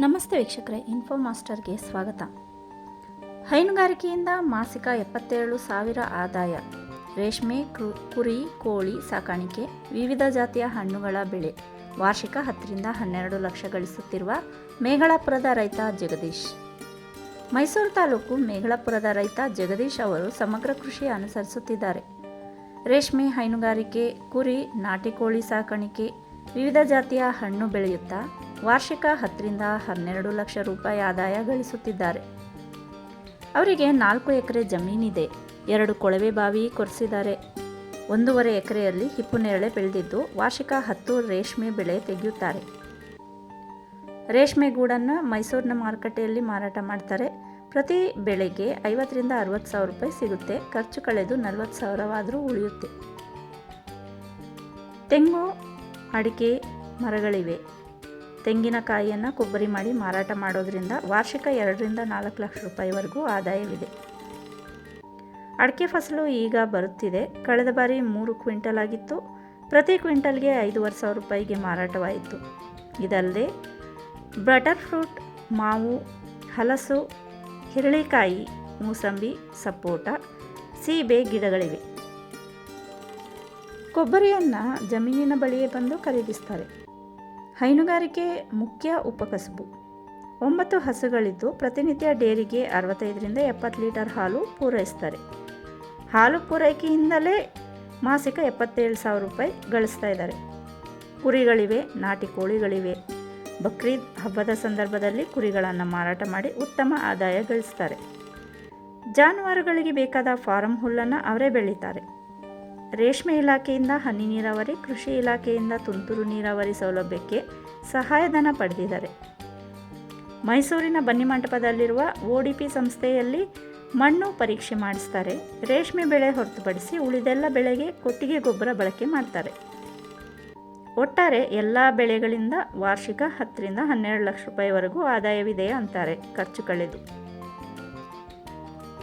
ನಮಸ್ತೆ ವೀಕ್ಷಕರೇ ಇನ್ಫೋ ಮಾಸ್ಟರ್ಗೆ ಸ್ವಾಗತ. ಹೈನುಗಾರಿಕೆಯಿಂದ ಮಾಸಿಕ ಎಪ್ಪತ್ತೇಳು ಸಾವಿರ ಆದಾಯ. ರೇಷ್ಮೆ ಕುರಿ, ಕೋಳಿ ಸಾಕಾಣಿಕೆ, ವಿವಿಧ ಜಾತಿಯ ಹಣ್ಣುಗಳ ಬೆಳೆ. ವಾರ್ಷಿಕ ಹತ್ತರಿಂದ ಹನ್ನೆರಡು ಲಕ್ಷ ಗಳಿಸುತ್ತಿರುವ ಮೇಘಳಾಪುರದ ರೈತ ಜಗದೀಶ್. ಮೈಸೂರು ತಾಲೂಕು ಮೇಗಳಾಪುರದ ರೈತ ಜಗದೀಶ್ ಅವರು ಸಮಗ್ರ ಕೃಷಿ ಅನುಸರಿಸುತ್ತಿದ್ದಾರೆ. ರೇಷ್ಮೆ, ಹೈನುಗಾರಿಕೆ, ಕುರಿ, ನಾಟಿ ಕೋಳಿ ಸಾಕಾಣಿಕೆ, ವಿವಿಧ ಜಾತಿಯ ಹಣ್ಣು ಬೆಳೆಯುತ್ತಾ ವಾರ್ಷಿಕ ಹತ್ತರಿಂದ ಹನ್ನೆರಡು ಲಕ್ಷ ರೂಪಾಯಿ ಆದಾಯ ಗಳಿಸುತ್ತಿದ್ದಾರೆ. ಅವರಿಗೆ ನಾಲ್ಕು ಎಕರೆ ಜಮೀನಿದೆ. ಎರಡು ಕೊಳವೆ ಬಾವಿ ಕೊರೆಸಿದ್ದಾರೆ. ಒಂದೂವರೆ ಎಕರೆಯಲ್ಲಿ ಹಿಪ್ಪುನೇರಳೆ ಬೆಳೆದಿದ್ದು, ವಾರ್ಷಿಕ ಹತ್ತು ರೇಷ್ಮೆ ಬೆಳೆ ತೆಗೆಯುತ್ತಾರೆ. ರೇಷ್ಮೆ ಗೂಡನ್ನು ಮೈಸೂರಿನ ಮಾರುಕಟ್ಟೆಯಲ್ಲಿ ಮಾರಾಟ ಮಾಡ್ತಾರೆ. ಪ್ರತಿ ಬೆಳೆಗೆ ಐವತ್ತರಿಂದ ಅರವತ್ತು ಸಾವಿರ ರೂಪಾಯಿ ಸಿಗುತ್ತೆ. ಖರ್ಚು ಕಳೆದು ನಲವತ್ತು ಸಾವಿರವಾದರೂ ಉಳಿಯುತ್ತೆ. ತೆಂಗು, ಅಡಿಕೆ ಮರಗಳಿವೆ. ತೆಂಗಿನಕಾಯಿಯನ್ನು ಕೊಬ್ಬರಿ ಮಾಡಿ ಮಾರಾಟ ಮಾಡೋದ್ರಿಂದ ವಾರ್ಷಿಕ ಎರಡರಿಂದ ನಾಲ್ಕು ಲಕ್ಷ ರೂಪಾಯಿವರೆಗೂ ಆದಾಯವಿದೆ. ಅಡಿಕೆ ಫಸಲು ಈಗ ಬರುತ್ತಿದೆ. ಕಳೆದ ಬಾರಿ ಮೂರು ಕ್ವಿಂಟಲ್ ಆಗಿತ್ತು. ಪ್ರತಿ ಕ್ವಿಂಟಲ್ಗೆ ಐದೂವರೆ ಸಾವಿರ ರೂಪಾಯಿಗೆ ಮಾರಾಟವಾಯಿತು. ಇದಲ್ಲದೆ ಬಟರ್ ಫ್ರೂಟ್, ಮಾವು, ಹಲಸು, ಹಿರಳಿಕಾಯಿ, ಮೂಸಂಬಿ, ಸಪೋಟ, ಸೀಬೆ ಗಿಡಗಳಿವೆ. ಕೊಬ್ಬರಿಯನ್ನು ಜಮೀನಿನ ಬಳಿಯೇ ಬಂದು ಖರೀದಿಸ್ತಾರೆ. ಹೈನುಗಾರಿಕೆ ಮುಖ್ಯ ಉಪಕಸಬು ಒಂಬತ್ತು ಹಸುಗಳಿದ್ದು ಪ್ರತಿನಿತ್ಯ ಡೇರಿಗೆ ಅರವತ್ತೈದರಿಂದ ಎಪ್ಪತ್ತು ಲೀಟರ್ ಹಾಲು ಪೂರೈಸ್ತಾರೆ. ಹಾಲು ಪೂರೈಕೆಯಿಂದಲೇ ಮಾಸಿಕ ಎಪ್ಪತ್ತೇಳು ಸಾವಿರ ರೂಪಾಯಿ ಗಳಿಸ್ತಾ ಇದ್ದಾರೆ. ಕುರಿಗಳಿವೆ, ನಾಟಿ ಕೋಳಿಗಳಿವೆ. ಬಕ್ರೀದ್ ಹಬ್ಬದ ಸಂದರ್ಭದಲ್ಲಿ ಕುರಿಗಳನ್ನು ಮಾರಾಟ ಮಾಡಿ ಉತ್ತಮ ಆದಾಯ ಗಳಿಸ್ತಾರೆ. ಜಾನುವಾರುಗಳಿಗೆ ಬೇಕಾದ ಫಾರಂ ಹುಲ್ಲನ್ನು ಅವರೇ ಬೆಳೀತಾರೆ. ರೇಷ್ಮೆ ಇಲಾಖೆಯಿಂದ, ಹನಿ ನೀರಾವರಿ, ಕೃಷಿ ಇಲಾಖೆಯಿಂದ ತುಂತುರು ನೀರಾವರಿ ಸೌಲಭ್ಯಕ್ಕೆ ಸಹಾಯಧನ ಪಡೆದಿದ್ದಾರೆ. ಮೈಸೂರಿನ ಬನ್ನಿಮಂಟಪದಲ್ಲಿರುವ ಪಿ ಸಂಸ್ಥೆಯಲ್ಲಿ ಮಣ್ಣು ಪರೀಕ್ಷೆ ಮಾಡಿಸ್ತಾರೆ. ರೇಷ್ಮೆ ಬೆಳೆ ಹೊರತುಪಡಿಸಿ ಉಳಿದೆಲ್ಲ ಬೆಳೆಗೆ ಕೊಟ್ಟಿಗೆ ಗೊಬ್ಬರ ಬಳಕೆ ಮಾಡ್ತಾರೆ. ಒಟ್ಟಾರೆ ಎಲ್ಲ ಬೆಳೆಗಳಿಂದ ವಾರ್ಷಿಕ ಹತ್ತರಿಂದ ಹನ್ನೆರಡು ಲಕ್ಷ ರೂಪಾಯಿವರೆಗೂ ಆದಾಯವಿದೆ ಅಂತಾರೆ ಖರ್ಚು ಕಳೆದು.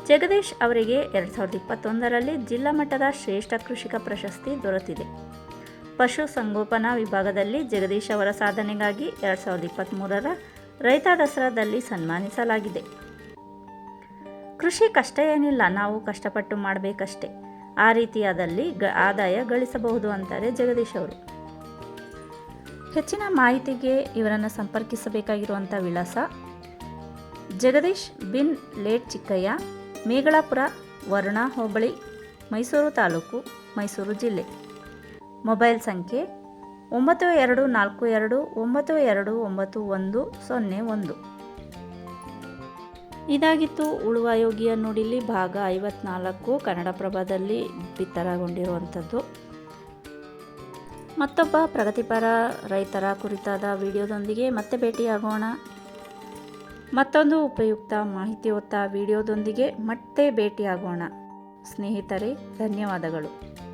ಜಗದೀಶ್ ಅವರಿಗೆ ಎರಡು ಸಾವಿರದ ಇಪ್ಪತ್ತೊಂದರಲ್ಲಿ ಜಿಲ್ಲಾ ಮಟ್ಟದ ಶ್ರೇಷ್ಠ ಕೃಷಿಕ ಪ್ರಶಸ್ತಿ ದೊರೆತಿದೆ. ಪಶು ಸಂಗೋಪನಾ ವಿಭಾಗದಲ್ಲಿ ಜಗದೀಶ್ ಅವರ ಸಾಧನೆಗಾಗಿ ಎರಡು ಸಾವಿರದ ಇಪ್ಪತ್ತ್ಮೂರರ ರೈತ ದಸರಾದಲ್ಲಿ ಸನ್ಮಾನಿಸಲಾಗಿದೆ. ಕೃಷಿ ಕಷ್ಟ ಏನಿಲ್ಲ, ನಾವು ಕಷ್ಟಪಟ್ಟು ಮಾಡಬೇಕಷ್ಟೇ. ಆ ರೀತಿಯಾದಲ್ಲಿ ಗ, ಆದಾಯ ಗಳಿಸಬಹುದು ಅಂತಾರೆ ಜಗದೀಶ್ ಅವರು. ಹೆಚ್ಚಿನ ಮಾಹಿತಿಗೆ ಇವರನ್ನು ಸಂಪರ್ಕಿಸಬೇಕಾಗಿರುವಂಥ ವಿಳಾಸ ಜಗದೀಶ್ ಬಿನ್ ಲೇಟ್ ಚಿಕ್ಕಯ್ಯ ಮೇಗಳಾಪುರ, ವರುಣಾ ಹೋಬಳಿ, ಮೈಸೂರು ತಾಲೂಕು, ಮೈಸೂರು ಜಿಲ್ಲೆ. ಮೊಬೈಲ್ ಸಂಖ್ಯೆ ಒಂಬತ್ತು ಎರಡು ನಾಲ್ಕು ಎರಡು ಒಂಬತ್ತು ಎರಡು ಒಂಬತ್ತು ಒಂದು ಸೊನ್ನೆ ಒಂದು. ಇದಾಗಿತ್ತು ಉಳುವ ಯೋಗಿಯ ನುಡಿಲಿ ಭಾಗ ಐವತ್ನಾಲ್ಕು, ಕನ್ನಡಪ್ರಭದಲ್ಲಿ ಬಿತ್ತರಗೊಂಡಿರುವಂಥದ್ದು. ಮತ್ತೊಬ್ಬ ಪ್ರಗತಿಪರ ರೈತರ ಕುರಿತಾದ ವಿಡಿಯೋದೊಂದಿಗೆ ಮತ್ತೆ ಭೇಟಿಯಾಗೋಣ. ಮತ್ತೊಂದು ಉಪಯುಕ್ತ ಮಾಹಿತಿಯುಕ್ತ ವಿಡಿಯೋದೊಂದಿಗೆ ಮತ್ತೆ ಭೇಟಿಯಾಗೋಣ. ಸ್ನೇಹಿತರೆ ಧನ್ಯವಾದಗಳು.